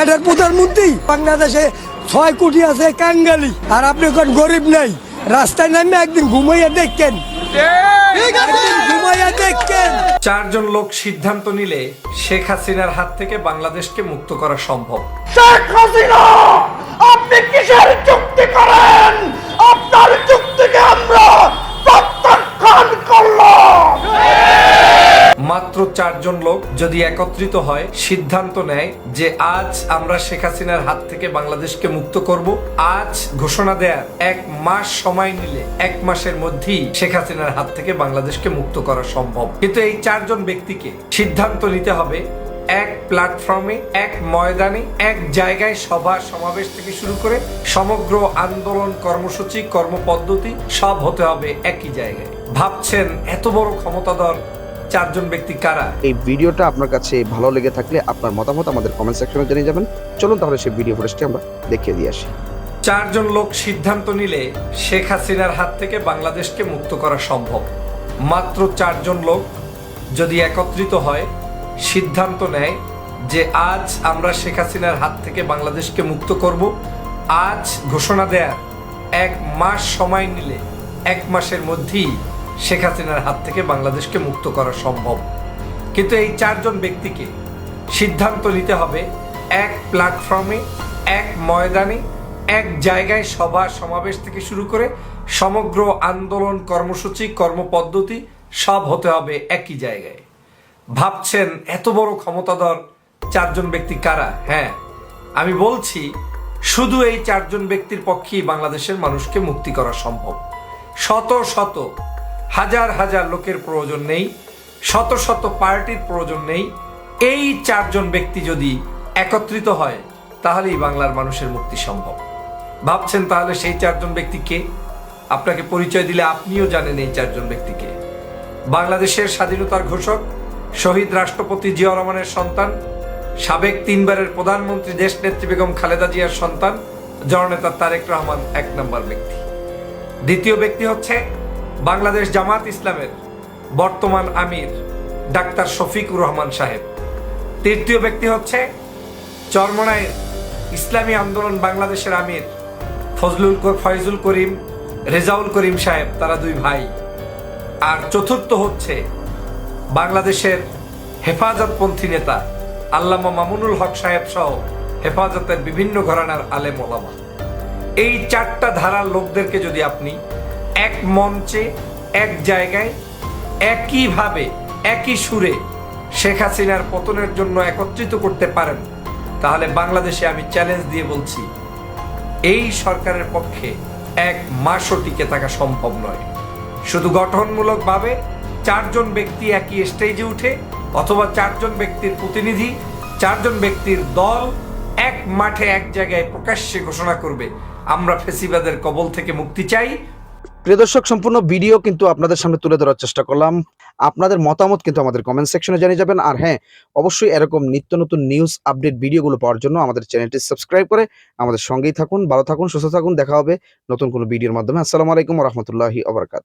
Cadre প্রধানমন্ত্রী। বাংলাদেশে ছয় কোটি আছে কাঙ্গালি। আর আপনি এখন গরিব নাই। রাস্তায় নামে একদিন ঘুমাইয়া দেখেন একদিন ঘুমাইয়া দেখেন চারজন লোক সিদ্ধান্ত নিলে শেখ হাসিনার হাত থেকে বাংলাদেশকে মুক্ত করা সম্ভব। শেখ হাসিনা আপনি কিসের চুক্তি করেন? আপনার চুক্তিকে আমরা প্রত্যাখ্যান করলাম মাত্র চারজন লোক যদি একত্রিত হয়, সিদ্ধান্ত নেয় যে আজ আমরা শেখ হাসিনার হাত থেকে বাংলাদেশকে মুক্ত করব। আজ ঘোষণা দেয়ার এক মাস সময় নিলে এক মাসের মধ্যেই শেখ হাসিনার হাত থেকে বাংলাদেশকে মুক্ত করা সম্ভব। কিন্তু এই চারজন ব্যক্তিকে সিদ্ধান্ত নিতে হবে এক প্ল্যাটফর্মে, এক ময়দানে, এক জায়গায় সভা, সমাবেশ থেকে শুরু করে সমগ্র আন্দোলন, কর্মসূচি, কর্মপদ্ধতি সব হতে হবে একই জায়গায়। ভাবছেন এত বড় ক্ষমতাধর চারজন ব্যক্তি কারা? এই ভিডিওটা আপনার কাছে ভালো লেগে থাকলে আপনার মতামত আমাদের কমেন্ট সেকশনে জানিয়ে যাবেন। চলুন তাহলে সেই ভিডিও ফুটেজটি আমরা দেখিয়ে দিয়ে আসি। চারজন লোক সিদ্ধান্ত নিলে শেখ হাসিনার হাত থেকে বাংলাদেশকে মুক্ত করা সম্ভব। মাত্র চারজন লোক যদি একত্রিত হয় সিদ্ধান্ত নেয় যে আজ আমরা শেখ হাসিনার হাত থেকে বাংলাদেশকে মুক্ত করব। আজ ঘোষণা দেয়ার এক মাস সময় নিলে এক মাসের মধ্যেই শেখ হাসিনার হাত থেকে বাংলাদেশকে মুক্ত করা সম্ভব। কিন্তু এই চারজন ব্যক্তিকে সিদ্ধান্ত নিতে হবে এক প্ল্যাটফর্মে এক ময়দানে, এক জায়গায় সভা সমাবেশ থেকে শুরু করে সমগ্র আন্দোলন, কর্মসূচি, কর্মপদ্ধতি সব হতে হবে একই জায়গায়। ভাবছেন এত বড় ক্ষমতাধর চারজন ব্যক্তি কারা? হ্যাঁ আমি বলছি শুধু এই চারজন ব্যক্তির পক্ষেই বাংলাদেশের মানুষকে মুক্তি করা সম্ভব। শত শত হাজার হাজার লোকের প্রয়োজন নেই, শত শত পার্টির প্রয়োজন নেই। এই চারজন ব্যক্তি যদি একত্রিত হয়, তাহলেই বাংলার মানুষের মুক্তি সম্ভব। ভাবছেন তাহলে সেই চারজন ব্যক্তি কে? আপনাকে পরিচয় দিলে আপনিও জানেন এই চারজন ব্যক্তিকে বাংলাদেশের স্বাধীনতার ঘোষক, শহীদ রাষ্ট্রপতি জিয়া রহমানের সন্তান, সাবেক তিনবারের প্রধানমন্ত্রী দেশ নেত্রী বেগম খালেদা জিয়ার সন্তান, জননেতা তারেক রহমান এক নম্বর ব্যক্তি। দ্বিতীয় ব্যক্তি হচ্ছে বাংলাদেশ জামাত ইসলামের বর্তমান আমির ডাক্তার শফিকুর রহমান সাহেব। তৃতীয় ব্যক্তি হচ্ছে চরমনায়ের ইসলামী আন্দোলন বাংলাদেশের আমির ফজলুল ফয়জুল করিম, রেজাউল করিম সাহেব, তারা দুই ভাই। আর চতুর্থ হচ্ছে বাংলাদেশের হেফাজতপন্থী নেতা আল্লামা মামুনুল হক সাহেব সহ হেফাজতের বিভিন্ন ঘরানার আলেম ওলামা। এই চারটা ধারার লোকদেরকে যদি আপনি এক মঞ্চে, এক জায়গায় একইভাবে একই সুরে শেখ হাসিনার পতনের জন্য একত্রিত করতে পারেন। তাহলে বাংলাদেশে আমি চ্যালেঞ্জ দিয়ে বলছি, এই সরকারের পক্ষে এক মাসও টিকে থাকা সম্ভব নয়। শুধু গঠনমূলকভাবে চারজন ব্যক্তি একই স্টেজে উঠে, অথবা চারজন ব্যক্তির প্রতিনিধি, চারজন ব্যক্তির দল এক মাঠে এক জায়গায় প্রকাশ্যে ঘোষণা করবে। আমরা ফেসিবাদের কবল থেকে মুক্তি চাই প্রিয় দর্শক, সম্পূর্ণ ভিডিও কিন্তু আপনাদের সামনে তুলে ধরার চেষ্টা করলাম। আপনাদের মতামত কিন্তু আমাদের কমেন্ট সেকশনে জানিয়ে যাবেন। আর হ্যাঁ অবশ্যই এরকম নিত্য নতুন নিউজ আপডেট ভিডিওগুলো পাওয়ার জন্য আমাদের চ্যানেলটি সাবস্ক্রাইব করে আমাদের সঙ্গেই থাকুন, ভালো থাকুন, সুস্থ থাকুন। দেখা হবে নতুন কোনো ভিডিওর মাধ্যমে। আসসালামু আলাইকুম রহমতুল্লাহি আবরকাত